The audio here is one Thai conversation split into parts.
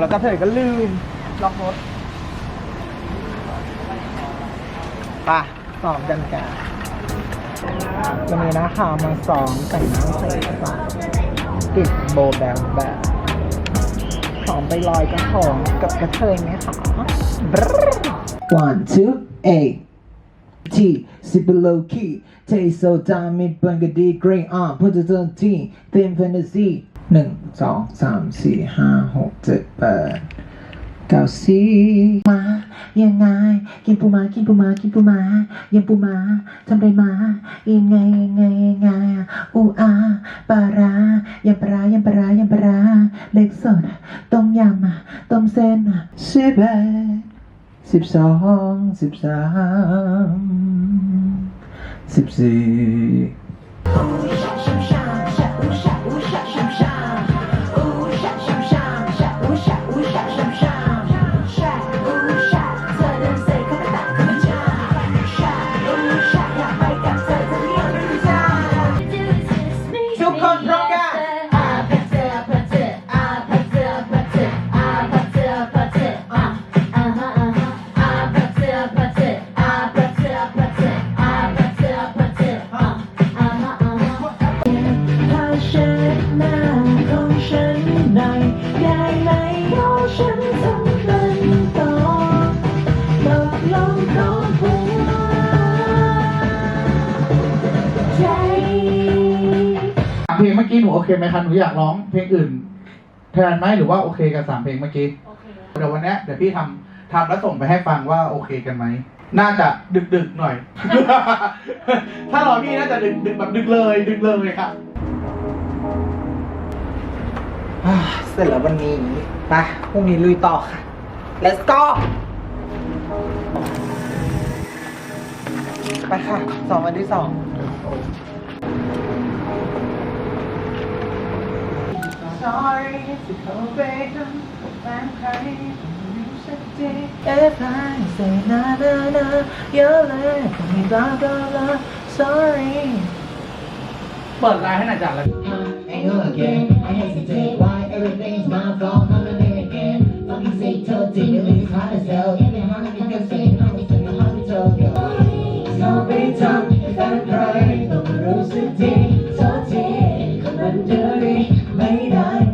แล้วก็เธอก็ลืมล็อกรถป่ะสอบกันกันวันนี้นะคะมาซ้อมแต่งหน้าใส่กระต่ายติดโบแบงแบบพร้อมไปลอยกระทงกับกระเทยไหมคะ One two eight T super low key taste so time it bring a D green on put it on T thin fantasy หนึ่งสองสามสี่ห้าหกเจ็ดแปดเก้าสิบมายังไง กินปูมากินปูมากินปูมายังปูมาทำไรมายังไงยังไงยังไงอูอาปลาร้ายำปลาร้ายำปลาร้ายำปลาเล็กสดต้มยำอะต้มเส้นอะสิบเอ็ดสิบสองสิบสามสิบสี่ นหน่อยได้ไหมเพราะฉันทำมันต่อตกลงของหัวใจ เพลงเมื่อกี้หนูโอเคไหมคะหนูอยากร้องเพลงอื่นแทนไหมหรือว่าโอเคกับสามเพลงเมื่อกี้เดี๋ยววันเนี้ยเดี๋ยวพี่ทำทำแล้วส่งไปให้ฟังว่าโอเคกันไหม น่าจะดึกดึกๆหน่อย ถ้ารอพี่น่าจะดึกดึกแบบดึกเลย ดึกเลยครับ เสร็จแล้ววันนี้ไปพรุ่งนี้ลุยต่อค่ะ let's go ไปค่ะสองวันที่สอง Sorry ที่เขาไปทำแฟนใครไม่สักที If I say na na na you're like me blah blah blah Sorry เปิดไลน์ให้หน่อยจ้ะแล้ว Ain't you again? I hesitate things my phone, I'm a big man. Fucking sick, told D, the lady's hot as hell. Yeah, they wanna make us sick, now we took the hospital, yo. So many times, you gotta cry. Don't lose the day, so deep. Come on, dirty, my night.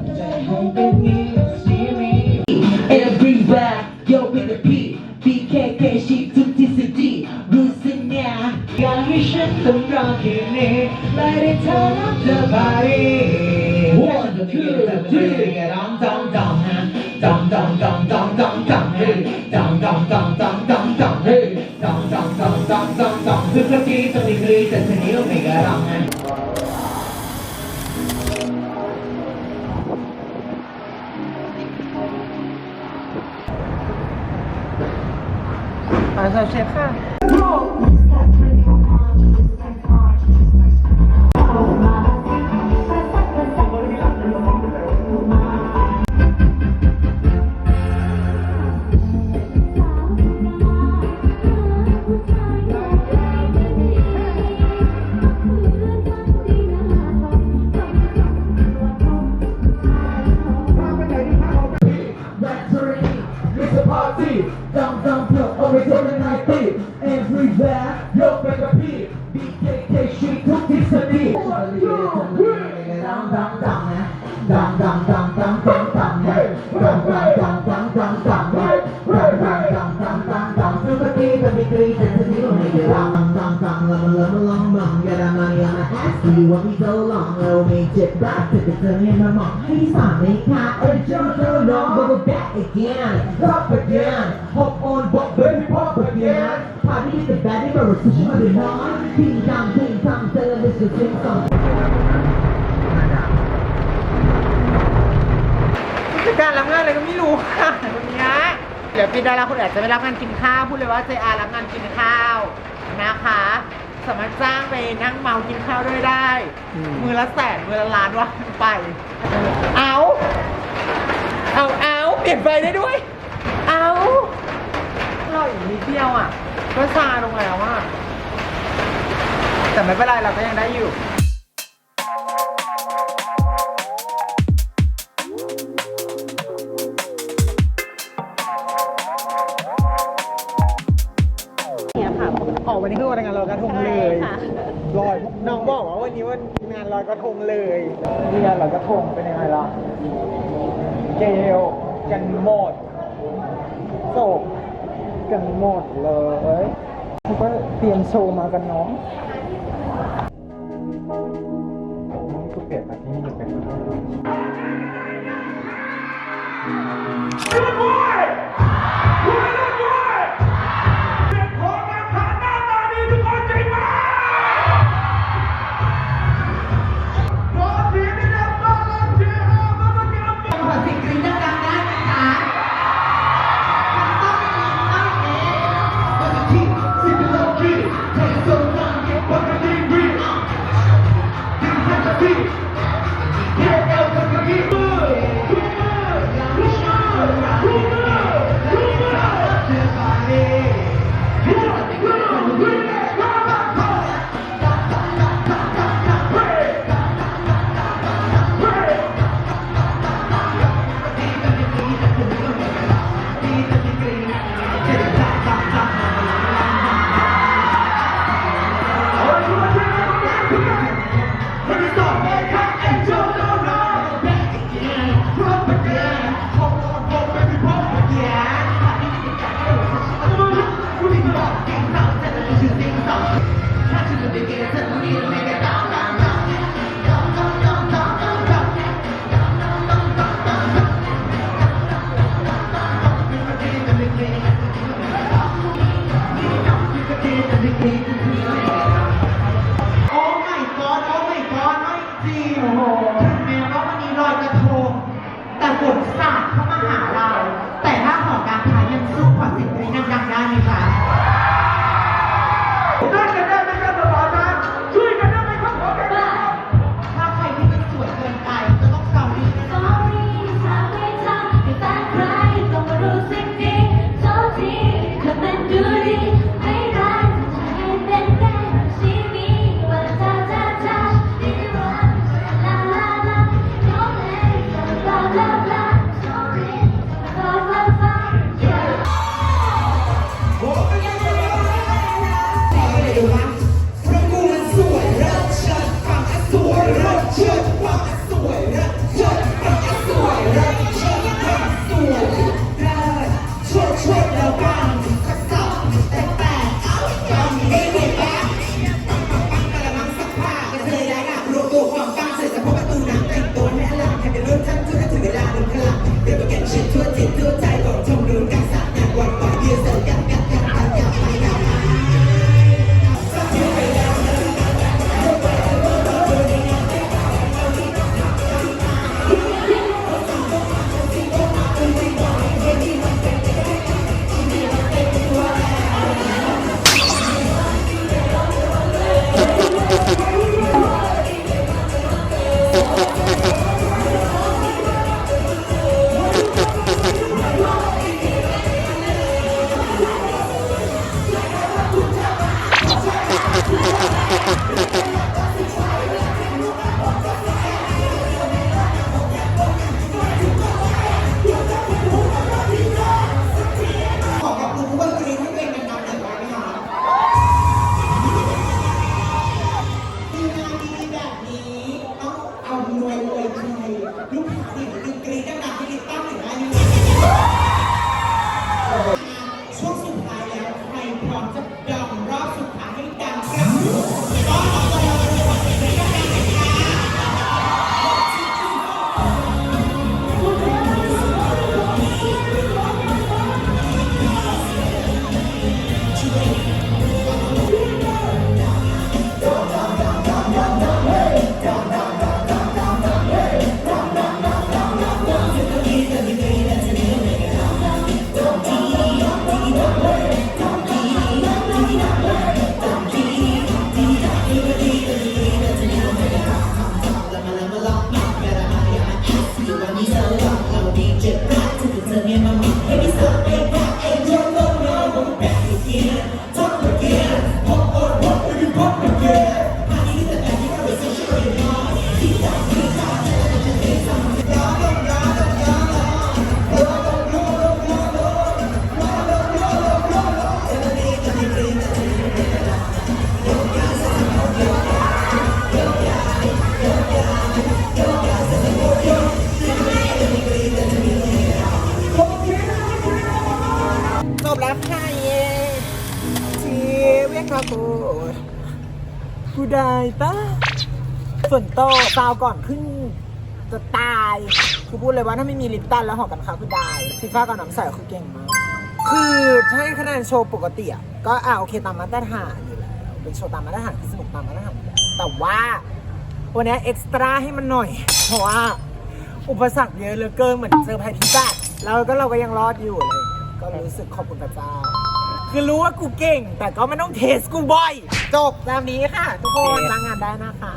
And I bring back, yo, with a BKK, she took this a D losing now Got me shut the rocket in Let it turn up the body two, three, dum dum dum, dum dum dum dum dum dum, hey, dum dum dum dum dum dum, hey, dum dum dum dum dum dum. คือเมื่อกี้จะมีกรีแต่ทีนี้ไ Down, down, down, eh. Down, down, down, down, down, down, eh. Down, down, down, down, down, down, eh. Down, down, down, down, down, down. Super deep, every three, that's a new nigga. Down, down, down, lum, lum, lum, lum. Get that money on the ass. Do you want me so long? Little me chip back to the turn in my mom. Hey, son, they can't. Oh, jump so long, but we're back again. Drop again. Hop on, but baby, pop again. Party with the baddie, but we're switching on the on. Ding dong, ding dong, tell this to sing song. ผู้จัด การรับงานอะไรก็ไม่รู้ค่ะวันเนี้ยเดี๋ยวปีดาราคนอื่นอาจจะไม่รับงานกินข้าวพูดเลยว่าเจอารับงานกินข้าวนะคะ สามารถจ้างไปนั่งเมากินข้าวด้วยได้มือละแสนมือละล้านว่าไป เอาเอาเอาเปลี่ยนไปได้ด้วย เอาเราอีกนิดเดียวอะก็ซาลงแล้วอะแต่ไม่เป็นไรเราก็ยังได้อยู่ วันนี้คือวันงานลอยกระทงเลยลอยน้องบอกว่าวันนี้วันงานลอยกระทงเลยนี่งานลอยกระทงเป็นยังไงล่ะเกลกันหมดโศกกันหมดเลยเขาก็เตรียมโชว์มากันเน้องนี่เปลี่ยนมาที่นี่เป็น มาโกดกูได้ปะส่วนโตซาวก่อนขึ้นจะตายคือพูดเลยว่าถ้าไม่มีลิปตันแล้วหอกันค้าคือได้ฟีฟ้ากับน้ำใสคือเก่งมาก คือให้คะแนนโชว์ปกติอะก็อ่าโอเคตามมาตรฐานอยู่แล้วเป็นโชว์ตามมาตรฐานที่สนุกตามมาตรฐานแต่ว่าวันนี้เอ็กซ์ตร้าให้มันหน่อย เพราะว่าอุปสรรคเยอะเหลือเกินเหมือนเจอภัยพิบัติแล้วก็เราก็ยังรอดอยู่เลย ก็รู้สึกขอบคุณพระเจ้า คือรู้ว่ากูเก่ง แต่ก็ไม่ต้องเทสกูบ่อย จบตามนี้ค่ะ ทุกคนจ้างงานได้นะคะ